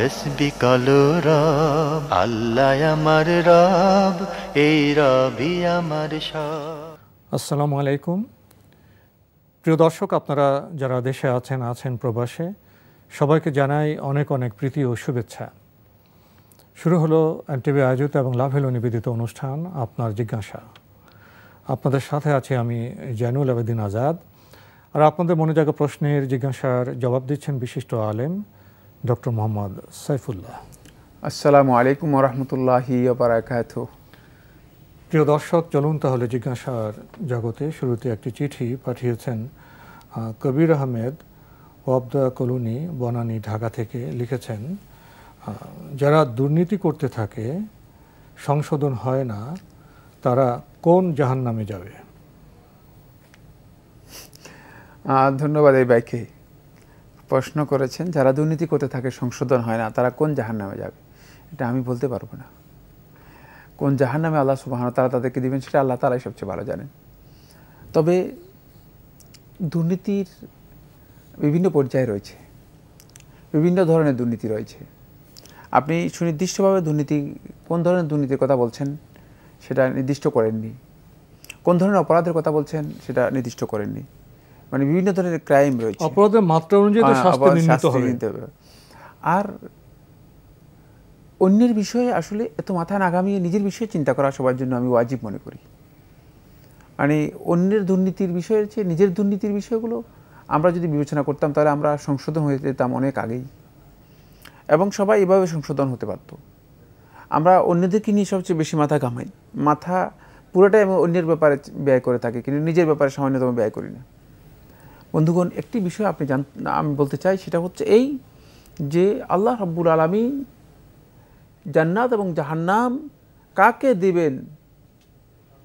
তসবি কলো রব, আল্লাহ আমার রব, এই রবি আমার সব। আসসালামু আলাইকুম। প্রিয় দর্শক, আপনারা যারা দেশে আছেন আছেন প্রবাসে, সবাইকে জানাই অনেক অনেক প্রীতি ও শুভেচ্ছা। শুরু হলো এনটিভি আয়োজিত এবং লাভ লাভেলো নিবেদিত অনুষ্ঠান, আপনার জিজ্ঞাসা। আপনাদের সাথে আছি আমি জানুল আবেদিন আজাদ। আর আপনাদের মনে জায়গা প্রশ্নের জিজ্ঞাসার জবাব দিচ্ছেন বিশিষ্ট আলেম ডক্টর মোহাম্মদ সাইফুল্লাহ। আসসালামু আলাইকুম রহমতুল্লাহি বারাকাত প্রিয় দর্শক চলুন তাহলে জিজ্ঞাসার জগতে শুরুতে একটি চিঠি পাঠিয়েছেন কবির আহমেদ ওয়াবদা কলোনি বনানী ঢাকা থেকে লিখেছেন যারা দুর্নীতি করতে থাকে সংশোধন হয় না তারা কোন জাহান নামে যাবে ধন্যবাদ এই বাইকে প্রশ্ন করেছেন, যারা দুর্নীতি করতে থাকে, সংশোধন হয় না, তারা কোন জাহান নামে যাবে? এটা আমি বলতে পারব না। কোন জাহান নামে আল্লাহ সুবাহ তারা তাদেরকে দিবেন, সেটা আল্লাহ তারাই সবচেয়ে ভালো জানেন। তবে দুর্নীতির বিভিন্ন পর্যায়ে রয়েছে। বিভিন্ন ধরনের দুর্নীতি রয়েছে। আপনি সুনির্দিষ্টভাবে দুর্নীতি, কোন ধরনের দুর্নীতির কথা বলছেন, সেটা নির্দিষ্ট করেননি। কোন ধরনের অপরাধের কথা বলছেন, সেটা নির্দিষ্ট করেননি। মানে বিভিন্ন ধরনের ক্রাইম রয়েছে। অপরাধের মাত্রা অনুযায়ী তো হ্যাঁ, শাস্তি নির্ণীত হবে। আর অন্যের বিষয়ে আসলে এত মাথা নাগামিয়ে নিজের বিষয়ে চিন্তা করা সবার জন্য আমি ওয়াজিব মনে করি। মানে অন্যের দুর্নীতির বিষয়ের চেয়ে নিজের দুর্নীতির বিষয়গুলো আমরা যদি বিবেচনা করতাম তাহলে আমরা সংশোধন হয়ে যেতাম অনেক আগেই। এবং সবাই এভাবে সংশোধন হতে পারতো। আমরা অন্যদেরকে নিয়ে সবচেয়ে বেশি মাথা ঘামাই। মাথা পুরোটাই আমি অন্যের ব্যাপারে ব্যয় করে থাকি কিন্তু নিজের ব্যাপারে সামান্যতম ব্যয় করি না। বন্ধুগণ, একটি বিষয় আপনি জান, আমি বলতে চাই, সেটা হচ্ছে এই যে আল্লাহ রব্বুল আলমী জান্নাত এবং জাহান্নাম কাকে দিবেন,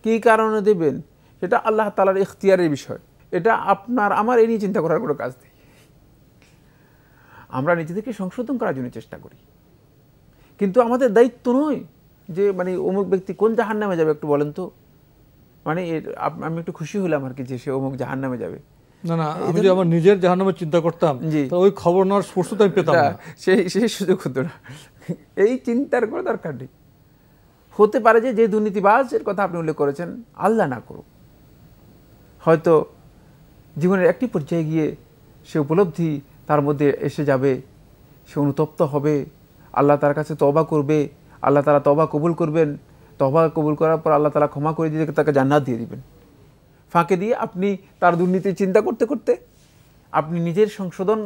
কী কারণে দেবেন, সেটা আল্লাহ তালার ইখতিয়ারের বিষয়। এটা আপনার, আমার এই নিয়ে চিন্তা করার কোনো কাজ নেই। আমরা নিজেদেরকে সংশোধন করার জন্য চেষ্টা করি। কিন্তু আমাদের দায়িত্ব নয় যে মানে অমুক ব্যক্তি কোন জাহান নামে যাবে একটু বলেন তো। মানে আমি একটু খুশি হলাম আর কি যে সে অমুক জাহান নামে যাবে। না না আমি যদি আমার নিজের জাহান্নামের চিন্তা করতাম। তো ওই খবর নেওয়ার তো আমি পেতাম না, সেই সেই সুযোগ হতো না। এই চিন্তার কোনো দরকার নেই। হতে পারে যে যে দুর্নীতিবাজের কথা আপনি উল্লেখ করেছেন আল্লাহ না করুক। হয়তো জীবনের একটি পর্যায়ে গিয়ে সে উপলব্ধি তার মধ্যে এসে যাবে সে অনুতপ্ত হবে আল্লাহ তার কাছে তবা করবে আল্লাহ তারা তবা কবুল করবেন। তবা কবুল করার পর আল্লাহ তালা ক্ষমা করে দিয়ে তাকে জান্নাত দিয়ে দিবেন। ফাঁকে দিয়ে আপনি তার দুর্নীতি চিন্তা করতে করতে আপনি নিজের সংশোধন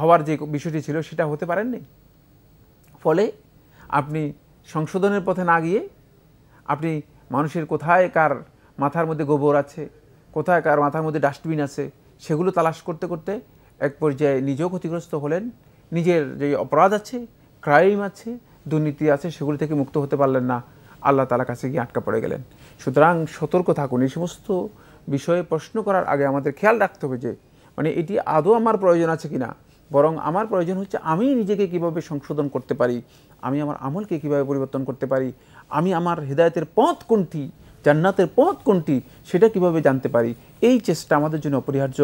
হওয়ার যে বিষয়টি ছিল সেটা হতে পারেননি? ফলে আপনি সংশোধনের পথে না গিয়ে আপনি মানুষের কোথায় কার মাথার মধ্যে গোবর আছে, কোথায় কার মাথার মধ্যে ডাস্টবিন আছে, সেগুলো তালাশ করতে করতে এক পর্যায়ে নিজেও ক্ষতিগ্রস্ত হলেন, নিজের যে অপরাধ আছে ক্রাইম আছে, দুর্নীতি আছে, সেগুলি থেকে মুক্ত হতে পারলেন না। আল্লাহ তালা কাছে গিয়ে আটকা পড়ে গেলেন। সুতরাং সতর্ক থাকুন। এই সমস্ত বিষয়ে প্রশ্ন করার আগে আমাদের খেয়াল রাখতে হবে যে মানে এটি আদৌ আমার প্রয়োজন আছে কি না বরং আমার প্রয়োজন হচ্ছে আমি নিজেকে কীভাবে সংশোধন করতে পারি? আমি আমার আমলকে কীভাবে পরিবর্তন করতে পারি? আমি আমার হৃদায়তের পথ কোনটি? জান্নাতের পথ কোনটি সেটা কীভাবে জানতে পারি? এই চেষ্টা আমাদের জন্য অপরিহার্য।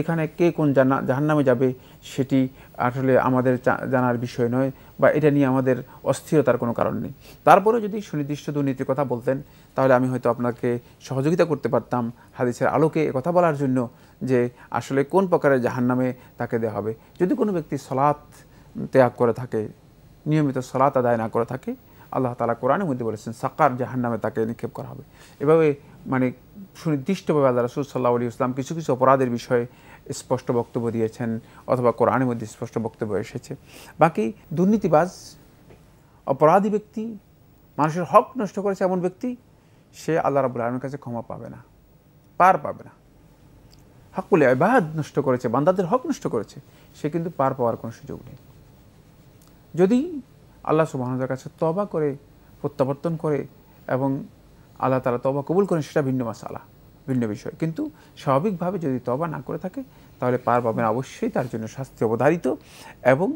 এখানে কে কোন জানা জাহান্নামে যাবে সেটি আসলে আমাদের জানার বিষয় নয় বা এটা নিয়ে আমাদের অস্থিরতার কোনো কারণ নেই। তারপরে যদি সুনির্দিষ্ট দুর্নীতির কথা বলতেন, তাহলে আমি হয়তো আপনাকে সহযোগিতা করতে পারতাম হাদিসের আলোকে কথা বলার জন্য যে আসলে কোন প্রকারের জাহান্নামে তাকে দেওয়া হবে। যদি কোনো ব্যক্তি সলাৎ ত্যাগ করে থাকে, নিয়মিত সলাৎ আদায় না করে থাকে আল্লাহ তালা কোরআনের মধ্যে বলেছেন, সাকার জাহান নামে তাকে নিক্ষেপ করা হবে। এভাবে মানে সুনির্দিষ্টভাবে আল্লাহ রসুল সাল্লাহ আলী ইসলাম কিছু কিছু অপরাধের বিষয়ে স্পষ্ট বক্তব্য দিয়েছেন অথবা কোরআনের মধ্যে স্পষ্ট বক্তব্য এসেছে। বাকি দুর্নীতিবাজ, অপরাধী ব্যক্তি, মানুষের হক নষ্ট করেছে এমন ব্যক্তি, সে আল্লাহ রাবুল আলমের কাছে ক্ষমা পাবে না, পার পাবে না। হকুল আবাদ নষ্ট করেছে, বান্দাদের হক নষ্ট করেছে, সে কিন্তু পার পাওয়ার কোনো সুযোগ নেই। যদি আল্লাহ সুবাহর কাছে তবা করে প্রত্যাবর্তন করে এবং আল্লাহ তালা তবা কবুল করেন সেটা ভিন্ন মাসালা ভিন্ন বিষয়। কিন্তু স্বাভাবিকভাবে যদি তবা না করে থাকে তাহলে পার পাবেন অবশ্যই তার জন্য শাস্তি অবধারিত এবং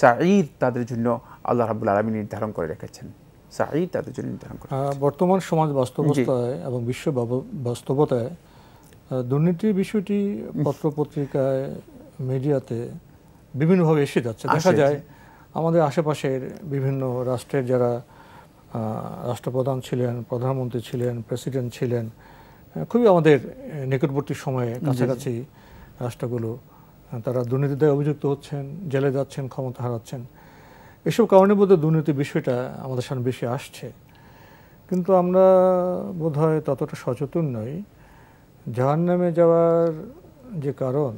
সাঈদ তাদের জন্য আল্লাহ রাবুল আলমী নির্ধারণ করে রেখেছেন। সাঈদ তাদের জন্য নির্ধারণ করে বর্তমান সমাজ বাস্তবতায় এবং বিশ্ব বাস্তবতায় দুর্নীতির বিষয়টি পত্র পত্রিকায় মিডিয়াতে বিভিন্নভাবে এসে যাচ্ছে। দেখা যায় আমাদের আশেপাশের বিভিন্ন রাষ্ট্রের যারা রাষ্ট্রপ্রধান ছিলেন প্রধানমন্ত্রী ছিলেন প্রেসিডেন্ট ছিলেন খুবই আমাদের নিকটবর্তী সময়ে কাছাকাছি রাষ্ট্রগুলো তারা দুর্নীতিতে অভিযুক্ত হচ্ছেন জেলে যাচ্ছেন ক্ষমতা হারাচ্ছেন। এসব কারণে বোধহয় দুর্নীতি বিষয়টা আমাদের সামনে বেশি আসছে। কিন্তু আমরা বোধহয় ততটা সচেতন নই। জাহান নামে যাওয়ার যে কারণ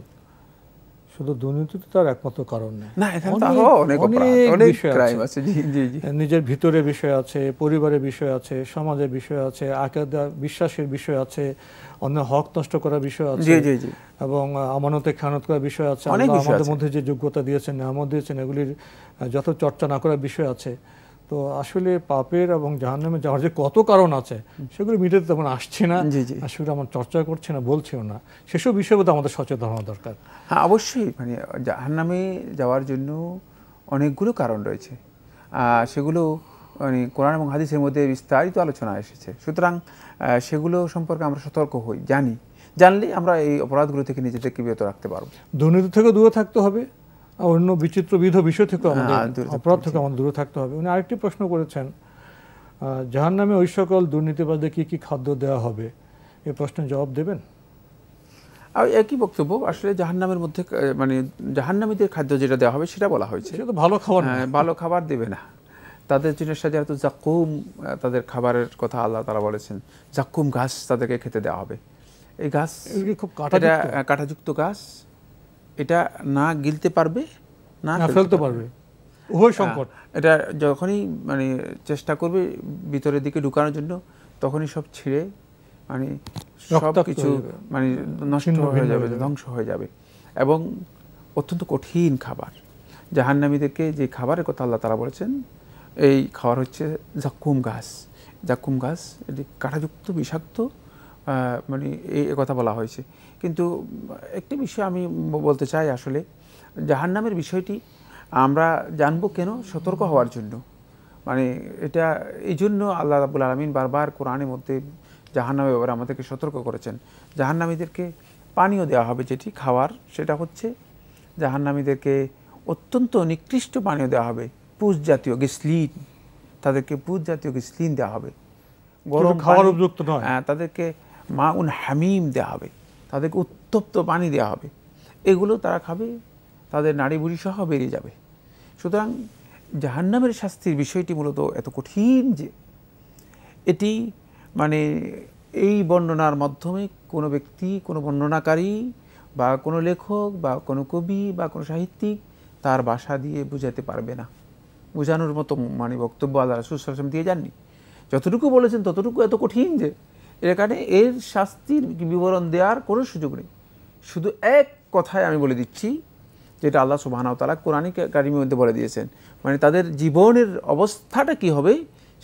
শুধু দুর্নীতি তো তার একমাত্র কারণ নেই না এখানে তো অনেক- আরও অনেক অপরাধ, অনেক ক্রাইম আছে। জি জি জি। নিজের ভিতরে বিষয় আছে পরিবারের বিষয় আছে সমাজের বিষয় আছে আকাদা বিশ্বাসের বিষয় আছে অন্য হক নষ্ট করার বিষয় আছে জি জি জি। এবং আমানতে খেয়ানত করার বিষয় আছে আমাদের মধ্যে যে যোগ্যতা দিয়েছেন নামত দিয়েছেন এগুলির যত চর্চা না করার বিষয় আছে তো আসলে পাপের এবং জাহান্নামে যাওয়ার যে কত কারণ আছে সেগুলো মিডিয়াতে তেমন আসছে না। আসলে আমার চর্চা করছে না বলছেও না। সেসব বিষয়ে বোধহয় আমাদের সচেতন হওয়া দরকার। হ্যাঁ অবশ্যই। মানে জাহান্নামে যাওয়ার জন্য অনেকগুলো কারণ রয়েছে। সেগুলো মানে কোরআন এবং হাদিসের মধ্যে বিস্তারিত আলোচনা এসেছে। সুতরাং সেগুলো সম্পর্কে আমরা সতর্ক হই জানি। জানলে আমরা এই অপরাধগুলো থেকে নিজেদেরকে বিরত রাখতে পারব। দুর্নীতি থেকে দূরে থাকতে হবে। অন্য বিচিত্রবিধ বিষয় থেকে আমাদের হ্যাঁ, অপরাধ থেকে আমাদের দূরে থাকতে হবে। উনি আরেকটি প্রশ্ন করেছেন জাহান নামে ওই সকল দুর্নীতিবাদে কি কি খাদ্য দেওয়া হবে? এই প্রশ্নের জবাব দেবেন? আর একই বক্তব্য আসলে জাহান্নামের মধ্যে মানে জাহান্নামীদের খাদ্য যেটা দেওয়া হবে সেটা বলা হয়েছে। সেটা তো ভালো খাবার হ্যাঁ, ভালো খাবার দেবে না। তাদের জন্য সাথে জাক্কুম আহ, তাদের খাবারের কথা আল্লাহ তারা বলেছেন। জাক্কুম ঘাস তাদেরকে খেতে দেওয়া হবে। এই ঘাস খুব কাটাযুক্ত? কাঁটাযুক্ত গাছ। এটা না গিলতে পারবে না ফেলতে পারবে। উভয় সংকট। হ্যাঁ, এটা যখনই মানে চেষ্টা করবে ভিতরের দিকে ঢুকানোর জন্য তখনই সব ছিঁড়ে মানে সব কিছু মানে নষ্ট হয়ে যাবে ধ্বংস হয়ে যাবে। এবং অত্যন্ত কঠিন খাবার। জাহান্নামীদেরকে যে খাবারের কথা আল্লাহ তারা বলেছেন এই খাবার হচ্ছে জাক্কুম গাছ। জাক্কুম গাছ এটি কাঁটাযুক্ত বিষাক্ত মানে এই কথা বলা হয়েছে। কিন্তু একটি বিষয় আমি বলতে চাই আসলে জাহান্নামের বিষয়টি আমরা জানব কেন সতর্ক হওয়ার জন্য? মানে এটা এই জন্য আল্লাহ রাবুল আলমিন বারবার কোরআনের মধ্যে জাহান্নামে ব্যাপারে আমাদেরকে সতর্ক করেছেন। জাহান্নামীদেরকে পানীয় দেওয়া হবে যেটি খাওয়ার সেটা হচ্ছে জাহান্নামীদেরকে অত্যন্ত নিকৃষ্ট পানীয় দেওয়া হবে। পুষ জাতীয় গিসলিন তাদেরকে পুষ জাতীয় গিসলিন দেওয়া হবে। গরম খাওয়ার উপযুক্ত নয়। হ্যাঁ, তাদেরকে মা উন হামিম দেওয়া হবে। তাদেরকে উত্তপ্ত পানি দেওয়া হবে। এগুলো তারা খাবে, তাদের নাড়ি বুড়ি সহ বেরিয়ে যাবে। সুতরাং জাহান্নামের শাস্তির বিষয়টি মূলত এত কঠিন যে, এটি মানে এই বর্ণনার মাধ্যমে কোনো ব্যক্তি, কোনো বর্ণনাকারী বা কোনো লেখক বা কোনো কবি বা কোনো সাহিত্যিক তার বাসা দিয়ে বুঝাতে পারবে না। বোঝানোর মতো মানে বক্তব্য আল্লাহ রাসুল দিয়ে যাননি। যতটুকু বলেছেন ততটুকু এত কঠিন যে এখানে এর শাস্তির বিবরণ দেওয়ার কোনো সুযোগ নেই। শুধু এক কথায় আমি বলে দিচ্ছি, যেটা আল্লাহ সুবাহানাও তালা কোরআন কারিমের মধ্যে বলে দিয়েছেন। মানে তাদের জীবনের অবস্থাটা কি হবে,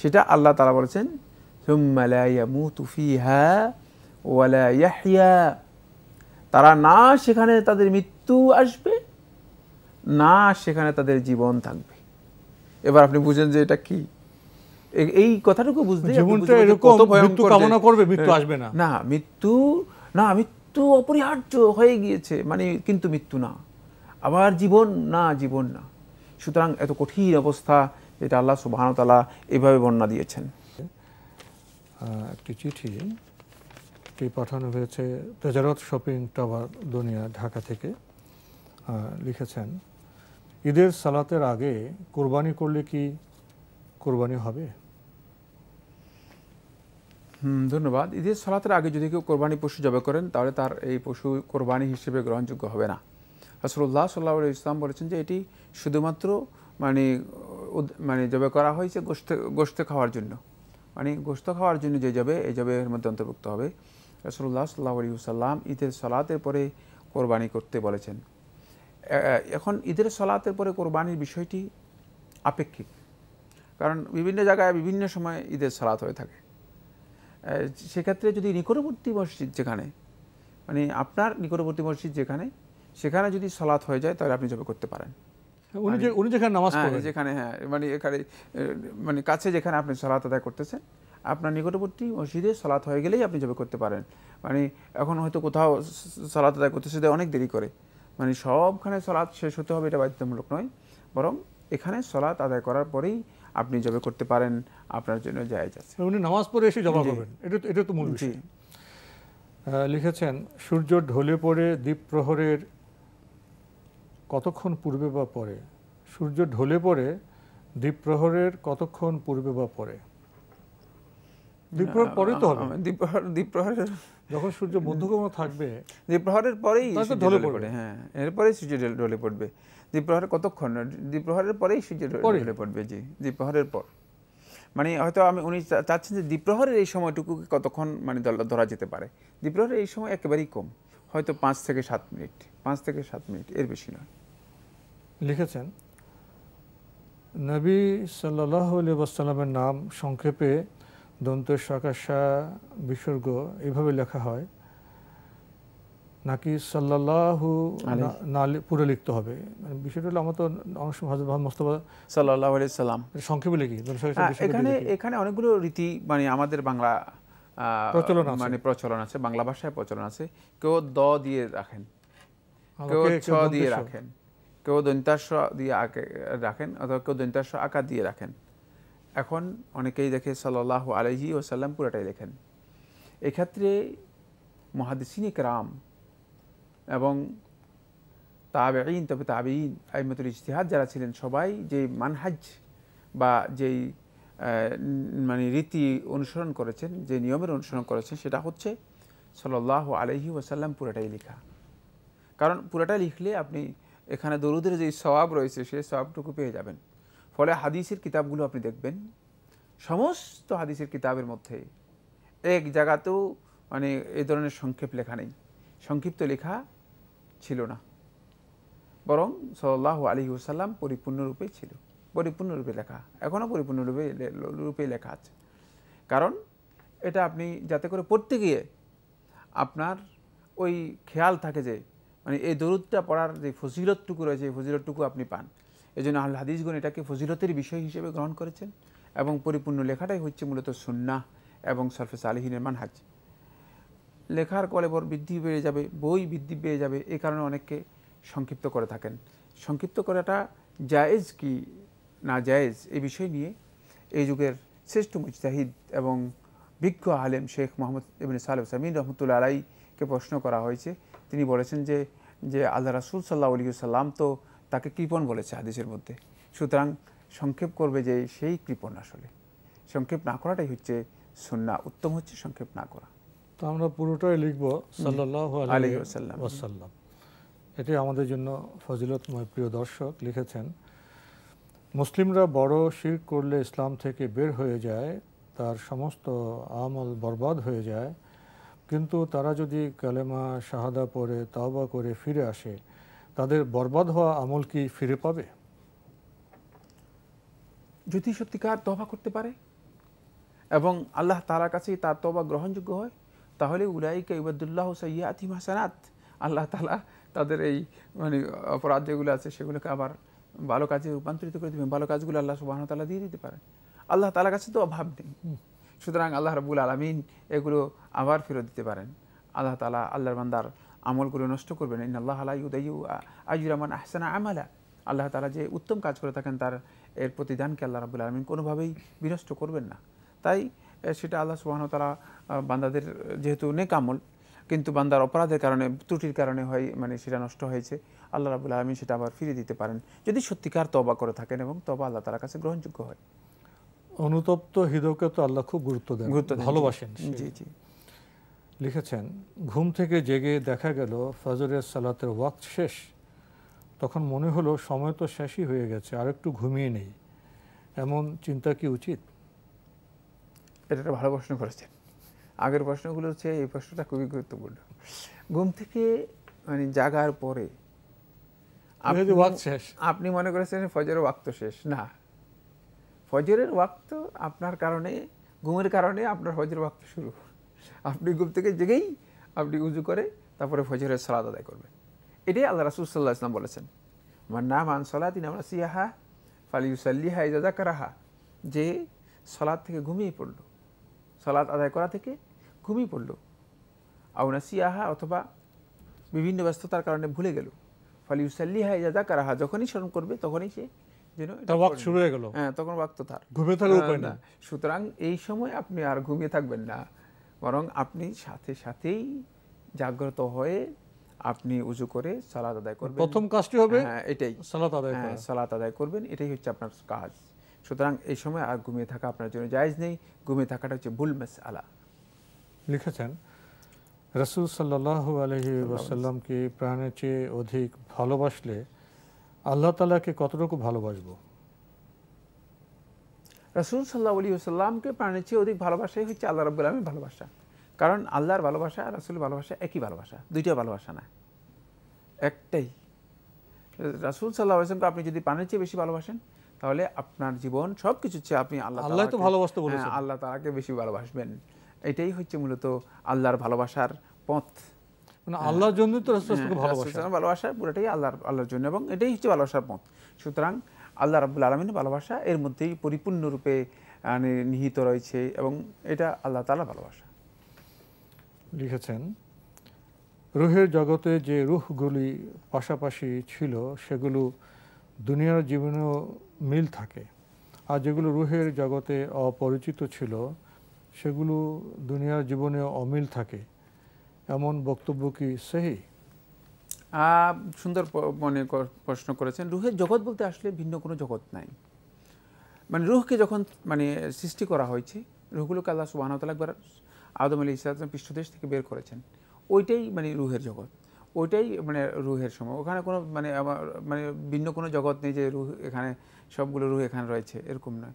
সেটা আল্লাহ তালা বলেছেন। তারা না সেখানে তাদের মৃত্যু আসবে, না সেখানে তাদের জীবন থাকবে। এবার আপনি বুঝেন যে এটা কি? এই কথাটুকু বুঝতে জীবনটা এরকম মৃত্যু কামনা করবে, মৃত্যু আসবে না। না মৃত্যু না মৃত্যু অপরিহার্য হয়ে গিয়েছে মানে কিন্তু মৃত্যু না। আবার জীবন না জীবন না। সুতরাং এত কঠিন অবস্থা যেটা আল্লাহ সুবাহতালা এইভাবে বর্ণনা দিয়েছেন। একটি চিঠি পাঠানো হয়েছে তেজারত শপিং টাওয়ার দুনিয়া ঢাকা থেকে। লিখেছেন ঈদের সালাতের আগে কোরবানি করলে কি কোরবানি হবে? ধন্যবাদ। ঈদের সালাতের আগে যদি কেউ কোরবানি পশু জবে করেন, তাহলে তার এই পশু কোরবানি হিসেবে গ্রহণযোগ্য হবে না। রসুল্লাহ সাল্লাহ ইসলাম বলেছেন যে এটি শুধুমাত্র মানে মানে জবে করা হয়েছে গোস্ত গোস্ত খাওয়ার জন্য। মানে গোস্ত খাওয়ার জন্য যে যাবে এই জবের মধ্যে অন্তর্ভুক্ত হবে। রসুল্লাহ সাল্লাহ আলী সাল্লাম ঈদের সালাতের পরে কোরবানি করতে বলেছেন। এখন ঈদের সালাতের পরে কোরবানির বিষয়টি আপেক্ষিক। কারণ বিভিন্ন জায়গায় বিভিন্ন সময় ঈদের সালাত হয়ে থাকে। সেক্ষেত্রে যদি নিকটবর্তী মসজিদ যেখানে মানে আপনার নিকটবর্তী মসজিদ যেখানে সেখানে যদি সালাত হয়ে যায় তাহলে আপনি জবে করতে পারেন। উনি যে উনি যেখানে নামাজ হ্যাঁ, পড়েন। যেখানে হ্যাঁ মানে এখানে মানে কাছে যেখানে আপনি সালাত আদায় করতেছেন আপনার নিকটবর্তী মসজিদে সালাত হয়ে গেলেই আপনি জবে করতে পারেন। মানে এখন হয়তো কোথাও স- স- আদায় করতে সেটা অনেক দেরি করে। মানে সবখানে সালাত শেষ হতে হবে এটা বাধ্যতামূলক নয়। বরং এখানে সালাত আদায় করার পরেই আপনি জবে করতে পারেন আপনার জন্য জায়েজ আছে। উনি নামাজ পড়ে এসে জমা করবেন এটা এটা তো মূল বিষয়। লিখেছেন সূর্য ঢলে পড়ে দ্বীপ প্রহরের কতক্ষণ পূর্বে বা পরে? সূর্য ঢলে পড়ে দ্বীপ প্রহরের কতক্ষণ পূর্বে বা পরে? দ্বীপ প্রহর পরে তো হবে। দ্বীপ্রহর দ্বীপ্রহরের যখন সূর্য মধ্যগমন থাকবে দ্বীপ্রহরের পরেই ঢলে পড়বে। পড়ে হ্যাঁ। এরপরেই সূর্য ঢলে পড়বে। দ্বীপ্রহরের কতক্ষণ? দ্বীপ্রহরের পরেই সূর্য ঢলে- পড়বে জি। দ্বীপ্রহরের পর। মানে হয়তো আমি উনি চাচ্ছেন যে দ্বীপ্রহরের এই সময়টুকু কতক্ষণ মানে ধরা- যেতে পারে? দ্বীপ্রহরের এই সময় একেবারেই কম। হয়তো পাঁচ থেকে সাত মিনিট পাঁচ থেকে সাত মিনিট এর বেশি নয়। লিখেছেন নবী সাল্লাহ আসাল্লামের নাম সংক্ষেপে দন্ত সকাশা বিসর্গ এভাবে লেখা হয় নাকি আলাইহি। না- পুরো লিখতে হবে? মানে বিষয়টা হলো আমার তো অনেক সময় হজরত মোস্তফা সাল্লাহ সাল্লাম। সংক্ষেপে লিখি হ্যাঁ, এখানে এখানে অনেকগুলো রীতি মানে আমাদের বাংলা প্রচলন। মানে প্রচলন আছে বাংলা ভাষায় প্রচলন আছে। কেউ দ দিয়ে রাখেন। কেউ ছ দিয়ে রাখেন। কেউ দন্তাস্ব দিয়ে আঁকে রাখেন অথবা কেউ দন্তাস্ব আঁকা দিয়ে রাখেন। এখন অনেকেই দেখে সাল্লাহ আলহি ও সাল্লাম পুরোটাই লেখেন এক্ষেত্রে মহাদিসিনী রাম এবং তাবেইন তবে তাবেইন আইমতুল ইজতিহাদ যারা ছিলেন সবাই যে মানহাজ বা যেই মানে রীতি অনুসরণ করেছেন, যে নিয়মের অনুসরণ করেছেন, সেটা হচ্ছে সাল্লাহ আলহি ওসাল্লাম পুরোটাই লেখা। কারণ পুরোটা লিখলে আপনি এখানে দরুদের যে সওয়াব রয়েছে সেই সওয়াবটুকু পেয়ে যাবেন। ফলে হাদিসের কিতাবগুলো আপনি দেখবেন। সমস্ত হাদিসের কিতাবের মধ্যে এক জায়গাতেও মানে এই ধরনের সংক্ষেপ লেখা নেই। সংক্ষিপ্ত লেখা ছিল না। বরং সাল্লাহ আলী সাল্লাম পরিপূর্ণরূপে ছিল। পরিপূর্ণরূপে লেখা। এখনও পরিপূর্ণরূপে রূপে লেখা আছে। কারণ এটা আপনি যাতে করে পড়তে গিয়ে আপনার ওই খেয়াল থাকে যে মানে এই দরুদটা পড়ার যে ফজিলতটুকু রয়েছে, এই ফজিলতটুকু আপনি পান। এই জন্য আল হাদিসগণ এটাকে ফজিলতের বিষয় হিসেবে গ্রহণ করেছেন এবং পরিপূর্ণ লেখাটাই হচ্ছে মূলত সুন্নাহ এবং সরফেস আলিহিনের মানহাজ। লেখার কলেবর বৃদ্ধি বেড়ে যাবে, বই বৃদ্ধি পেয়ে যাবে এই কারণে অনেককে সংক্ষিপ্ত করে থাকেন। সংক্ষিপ্ত করাটা জায়েজ কি না জায়েজ? এ বিষয় নিয়ে এই যুগের শ্রেষ্ঠ মুজতাহিদ এবং বিজ্ঞ আলেম শেখ মোহাম্মদ ইবিন সালেম সামিন রহমতুল্লা আলাইকে প্রশ্ন করা হয়েছে। তিনি বলেছেন যে যে আল্লাহ রাসুল সাল্লাহ আলী সাল্লাম তো তাকে কৃপণ বলেছে হাদিসের মধ্যে। সুতরাং সংক্ষেপ করবে যে সেই কৃপণ আসলে। সংক্ষেপ না করাটাই হচ্ছে সুন্না উত্তম হচ্ছে সংক্ষেপ না করা। তো আমরা পুরোটাই লিখব সাল্লাহ ওয়াসাল্লাম। এটাই আমাদের জন্য ফজিলতময় প্রিয় দর্শক লিখেছেন মুসলিমরা বড় শির করলে ইসলাম থেকে বের হয়ে যায় তার সমস্ত আমল বরবাদ হয়ে যায়। কিন্তু তারা যদি কালেমা শাহাদা পড়ে তাওবা করে ফিরে আসে তাদের বরবাদ হওয়া আমল কি ফিরে পাবে? যদি সত্যিকার তবা করতে পারে এবং আল্লাহ তালার কাছে তার তবা গ্রহণযোগ্য হয় তাহলে উলাইকা ইবাদুল্লাহ সৈয়াতি হাসানাত। আল্লাহ তালা তাদের এই মানে অপরাধ যেগুলো আছে সেগুলোকে আবার ভালো কাজে রূপান্তরিত করে দেবেন। ভালো কাজগুলো আল্লাহ সুবাহ তালা দিয়ে দিতে পারেন। আল্লাহ তালার কাছে তো অভাব নেই। সুতরাং আল্লাহ রাবুল আলমিন এগুলো আবার ফেরত দিতে পারেন। আল্লাহ তালা আল্লাহর বান্দার আমলগুলো নষ্ট করবেন। ইন আল্লাহ আলাই উদয়ু আজুরামান আহসানা আমালা। আল্লাহ তালা যে উত্তম কাজ করে থাকেন তার এর প্রতিদানকে আল্লাহ রাবুল আলমিন কোনোভাবেই বিনষ্ট করবেন না। তাই সেটা আল্লাহ সুবাহন তারা বান্দাদের যেহেতু নেক আমল কিন্তু বান্দার অপরাধের কারণে ত্রুটির কারণে হয় মানে সেটা নষ্ট হয়েছে আল্লাহ রাবুল আলমিন সেটা আবার ফিরিয়ে দিতে পারেন। যদি সত্যিকার তবা করে থাকেন এবং তবা আল্লাহ তালার কাছে গ্রহণযোগ্য হয়। অনুতপ্ত হৃদয়কে তো আল্লাহ খুব গুরুত্ব দেন গুরুত্ব ভালোবাসেন জি জি। লিখেছেন ঘুম থেকে জেগে দেখা গেল ফজরের সালাতের ওয়াক্ত শেষ। তখন মনে হলো সময় তো শেষই হয়ে গেছে আর একটু ঘুমিয়ে নেই। এমন চিন্তা কি উচিত? এটা একটা ভালো প্রশ্ন করেছেন আগের প্রশ্নগুলো হচ্ছে এই প্রশ্নটা খুবই গুরুত্বপূর্ণ। ঘুম থেকে মানে জাগার পরে। আপনি মনে করেছেন ফজরের ওয়াক্ত শেষ? না। ফজরের ওয়াক্ত আপনার কারণে ঘুমের কারণে আপনার ফজরের ওয়াক্ত শুরু। আপনি ঘুম থেকে জেগেই আপনি উজু করে তারপরে ফজরের সালাদ আদায় করবেন। এটাই আল্লাহ রাসুল সাল্লাহ ইসলাম বলেছেন। আমার নাম আন সলাতিন আমরা সিয়াহা ফালিউসাল্লিহা ইজাদা কারাহা যে সলাদ থেকে ঘুমিয়ে পড়ল সলাদ আদায় করা থেকে ঘুমিয়ে পড়ল। আউনা সিয়াহা অথবা বিভিন্ন ব্যস্ততার কারণে ভুলে গেল। ফলে ফালিউসাল্লিহা ইজাদা কারাহা যখনই স্মরণ করবে তখনই সে যেন। শুরু হয়ে গেল। হ্যাঁ তখন ওয়াক্ত তার। ঘুমিয়ে থাকার উপায় না, সুতরাং এই সময় আপনি আর ঘুমিয়ে থাকবেন না। বরং আপনি সাথে সাথেই জাগ্রত হয়ে আপনি উজু করে সালাদ আদায় করবেন। প্রথম কাজটি হবে হ্যাঁ এটাই। সালাত আদায় হ্যাঁ সালাত আদায় করবেন। এটাই হচ্ছে আপনার কাজ। সুতরাং এই সময় আর ঘুমিয়ে থাকা আপনার জন্য জায়জ নেই। ঘুমিয়ে থাকাটা হচ্ছে বুল মেস আলা লিখেছেন রসুল সাল্লাহ আলহি ওয়াসাল্লামকে প্রাণের চেয়ে অধিক ভালোবাসলে আল্লাহ তালাকে কতটুকু ভালোবাসবো? রসুল সাল্লাহ আলী ওসাল্লামকে প্রাণের চেয়ে অধিক ভালোবাসাই হচ্ছে আল্লাহ রব্বুল আলমের ভালোবাসা। কারণ আল্লাহর ভালোবাসা আর রসুলের ভালোবাসা একই ভালোবাসা দুইটা ভালোবাসা না। একটাই। রাসুল সাল্লাহ আসলামকে আপনি যদি প্রাণের চেয়ে বেশি ভালোবাসেন তাহলে আপনার জীবন সব কিছু চেয়ে আপনি আল্লাহ আল্লাহ তো ভালোবাসতে হ্যাঁ, বলেছেন। আল্লাহ তালাকে বেশি ভালোবাসবেন। এটাই হচ্ছে মূলত আল্লাহর ভালোবাসার পথ। মানে আল্লাহর জন্য তো রসুলকে হ্যাঁ, ভালোবাসা ভালোবাসা পুরোটাই আল্লাহর আল্লাহর জন্য এবং এটাই হচ্ছে ভালোবাসার পথ। সুতরাং আল্লাহ রাব্বুল আলমিনের ভালোবাসা এর মধ্যেই পরিপূর্ণরূপে মানে নিহিত রয়েছে এবং এটা আল্লাহ তাআলা ভালোবাসা। লিখেছেন রুহের জগতে যে রুহগুলি পাশাপাশি ছিল সেগুলো দুনিয়ার জীবনেও মিল থাকে। আর যেগুলো রুহের জগতে অপরিচিত ছিল, সেগুলো দুনিয়ার জীবনে অমিল থাকে। এমন বক্তব্য কি সেহি? সুন্দর মনে প্রশ্ন করেছেন। রুহের জগৎ বলতে আসলে ভিন্ন কোনো জগৎ নাই। মানে রুহকে যখন মানে সৃষ্টি করা হয়েছে, রুহগুলোকে আল্লাহ সুবাহতাল একবার আদম আলী ইসলাম পৃষ্ঠদেশ থেকে বের করেছেন। ওইটাই মানে রুহের জগৎ। ওইটাই মানে রুহের সময়। ওখানে কোনো মানে আমার মানে ভিন্ন কোনো জগৎ নেই যে রুহ এখানে সবগুলো রুহ এখানে রয়েছে এরকম নয়।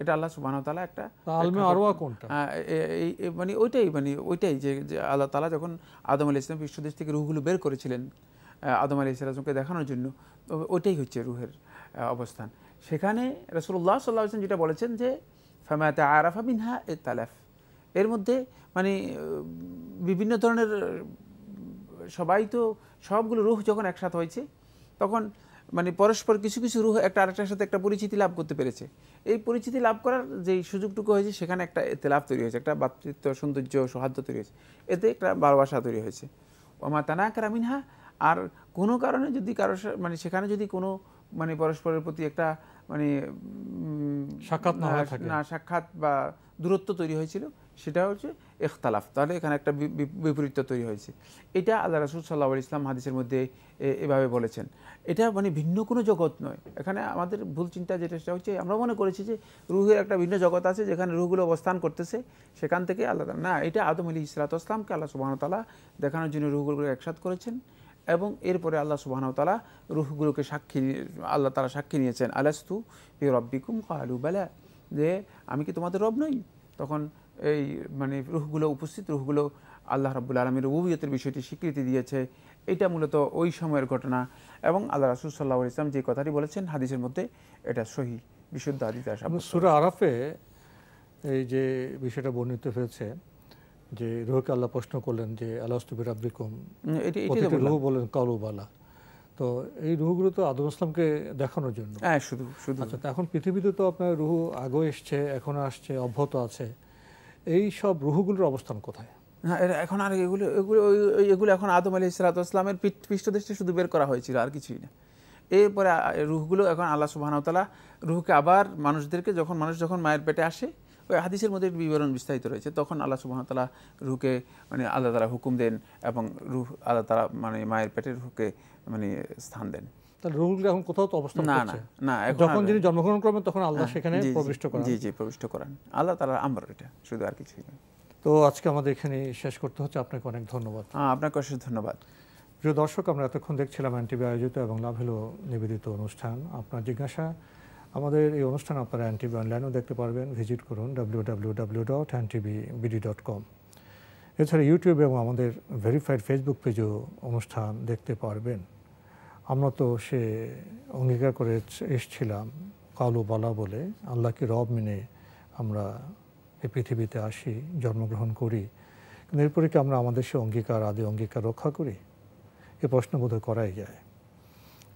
এটা আল্লাহ সুবাহতালা একটা আলমে আরোয়া কোনটা? এই- এই- মানে ওইটাই মানে ওইটাই যে আল্লাহ তালা যখন আদম আলী ইসলাম পৃষ্ঠদেশ থেকে রুহগুলো বের করেছিলেন আদম আলী ইসলামকে দেখানোর জন্য তো ওইটাই হচ্ছে রুহের অবস্থান। সেখানে রসুল্লাহ সাল্লাহ ইসলাম যেটা বলেছেন যে ফামায়াতে আরাফা মিনহা এ তালাফ এর মধ্যে মানে বিভিন্ন ধরনের সবাই তো সবগুলো রুহ যখন একসাথে হয়েছে তখন মানে পরস্পর কিছু কিছু রুহ একটা আরেকটার সাথে একটা পরিচিতি লাভ করতে পেরেছে। এই পরিচিতি লাভ করার যেই সুযোগটুকু হয়েছে সেখানে একটা তেলাভ তৈরি হয়েছে একটা বাতৃত্ব সৌন্দর্য সৌহার্দ্য তৈরি হয়েছে। এতে একটা ভালোবাসা তৈরি হয়েছে। ওমা তানা কারামিনহা আর কোনো কারণে যদি কারও মানে সেখানে যদি কোনো মানে পরস্পরের প্রতি একটা মানে সাক্ষাৎ। না সাক্ষাৎ বা দূরত্ব তৈরি হয়েছিল সেটা হচ্ছে এখতালাফ। তাহলে এখানে একটা বি- বি- তৈরি হয়েছে। এটা আল্লাহ রাসুল সাল্লাহ ইসলাম হাদিসের মধ্যে এভাবে বলেছেন। এটা মানে ভিন্ন কোনো জগৎ নয়। এখানে আমাদের ভুল চিন্তা যেটা, সেটা হচ্ছে আমরা মনে করেছি যে রুহের একটা ভিন্ন জগৎ আছে যেখানে রুহগুলো অবস্থান করতেছে, সেখান থেকে আল্লাহ না, এটা আদম আলী ইসলাত আসলামকে আল্লাহ সুবাহ তালা দেখানোর জন্য রুহগুলোকে একসাথ করেছেন এবং এরপরে আল্লাহ সুবাহ তালা রুহগুলোকে সাক্ষী আল্লাহ তালা সাক্ষী নিয়েছেন, আলাস্তু রব্বিকুম কালু, বেলা। যে আমি কি তোমাদের রব নই? তখন এই মানে রুহগুলো উপস্থিত রুহগুলো আল্লাহ রাব্বুল আলমীর রুবিয়তের বিষয়টি স্বীকৃতি দিয়েছে। এটা মূলত ওই সময়ের ঘটনা এবং আল্লাহ রাসুল সাল্লাহ ইসলাম যে কথাটি বলেছেন হাদিসের মধ্যে এটা সহি বিশুদ্ধ হাদিস সুরা আরাফে এই যে বিষয়টা বর্ণিত হয়েছে যে রুহকে আল্লাহ প্রশ্ন করলেন যে আল্লাহস্তুবির আব্বিকুম। রুহ বলেন কালুবালা তো এই রুহগুলো তো আদম ইসলামকে দেখানোর জন্য। হ্যাঁ শুধু শুধু আচ্ছা এখন পৃথিবীতে তো আপনার রুহু আগেও এসছে এখন আসছে অব্যাহত আছে। এই সব রুহগুলোর অবস্থান কোথায়? হ্যাঁ এটা এখন আর এগুলো এগুলো এগুলো এখন আদম আলী ইসলাতামের পৃষ্ঠদেশে শুধু বের করা হয়েছিল, আর কিছুই না। এরপরে রুহগুলো এখন আল্লাহ সুবাহতালা রুহকে আবার মানুষদেরকে, যখন মানুষ যখন মায়ের পেটে আসে, ওই হাদিসের মধ্যে বিবরণ বিস্তারিত রয়েছে, তখন আল্লাহ সুবাহতালা রুহকে মানে আল্লাহ তালা হুকুম দেন এবং রুহ, আল্লাহ তালা মানে মায়ের পেটে রুহকে মানে স্থান দেন। তাহলে রুহগুলো এখন কোথাও তো অবস্থান না না না যখন যিনি জন্মগ্রহণ করবেন তখন আল্লাহ হ্যাঁ, সেখানে প্রবিষ্ট করেন। জি জি প্রবিষ্ট করান। আল্লাহ তালা আমর এটা শুধু আর কিছুই না। তো আজকে আমাদের এখানে শেষ করতে হচ্ছে। আপনাকে অনেক ধন্যবাদ। হ্যাঁ, আপনাকে অশেষ ধন্যবাদ। প্রিয় দর্শক আমরা এতক্ষণ দেখছিলাম এনটিভি আয়োজিত এবং লাভ হলো নিবেদিত অনুষ্ঠান। আপনার জিজ্ঞাসা আমাদের এই অনুষ্ঠান আপনারা এনটিভি অনলাইনেও দেখতে পারবেন। ভিজিট করুন W W W dot NTV BD dot com এছাড়া ইউটিউব এবং আমাদের ভেরিফাইড ফেসবুক পেজেও অনুষ্ঠান দেখতে পারবেন। আমরা তো সে অঙ্গীকার করে এসছিলাম, কালো বালা বলে। আল্লাহকে রব মেনে আমরা এই পৃথিবীতে আসি, জন্মগ্রহণ করি। কিন্তু এরপরে কি আমরা আমাদের সে অঙ্গীকার, আদি অঙ্গীকার রক্ষা করি? এ প্রশ্নবোধ করাই যায়।